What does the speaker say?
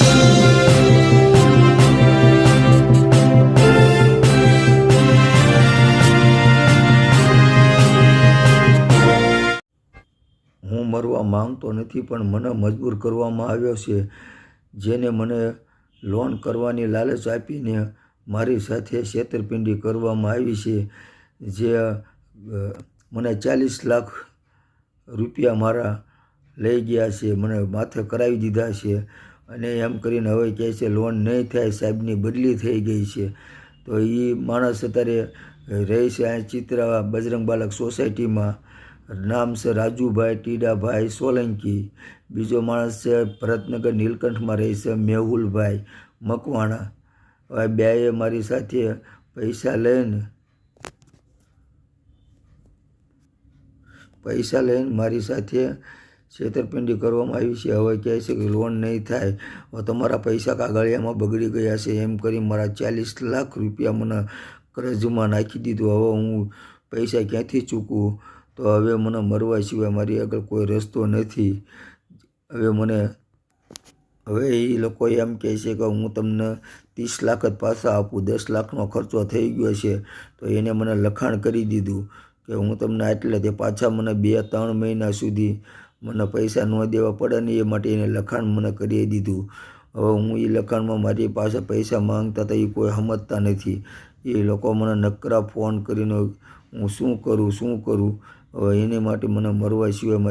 હું મરવા માંગતો નથી, પણ મને મજબૂર કરવામાં આવ્યો છે, જેને મને લોન કરવાની લાલચ આપીને મારી સાથે છેતરપિંડી કરવામાં આવી છે, જે મને ચાલીસ લાખ રૂપિયા મારા લઈ ગયા છે, મને માથે કરાવી દીધા છે. અને એમ કરીને હવે કહે છે, લોન નહીં થાય, સાહેબની બદલી થઈ ગઈ છે. તો એ માણસ અત્યારે રહે છે અહીંયા ચિત્રા બજરંગ બાલક સોસાયટીમાં. નામ છે રાજુભાઈ ટીડાભાઈ સોલંકી. બીજો માણસ છે ભરતનગર નીલકંઠમાં રહે છે મેહુલભાઈ મકવાણા. હવે બેએ મારી સાથે પૈસા લઈને પૈસા લઈને મારી સાથે છેતરપિંડી કરવામાં આવી છે. હવે કહે છે કે લોન નહીં થાય. તમારા પૈસા કાગળિયામાં બગડી ગયા છે. એમ કરી મારા ચાલીસ લાખ રૂપિયા મને કરજમાં નાખી દીધું. હવે હું પૈસા ક્યાંથી ચૂકવું? તો હવે મને મરવા સિવાય મારી આગળ કોઈ રસ્તો નથી. હવે મને, હવે એ લોકો એમ કહે છે કે હું તમને ત્રીસ લાખ જ પાછા આપું. દસ લાખનો ખર્ચો થઈ ગયો છે. તો એને મને લખાણ કરી દીધું કે હું તમને આટલે તે પાછા મને બે ત્રણ મહિના સુધી મને પૈસા ન દેવા પડે ને એ માટે એને લખાણ મને કરી દીધું. હવે હું એ લખાણમાં મારી પાસે પૈસા માંગતા હતા એ કોઈ સમજતા નથી. એ લોકો મને નકરા ફોન કરીને હું શું કરું શું કરું? હવે એની માટે મને મરવા સિવાય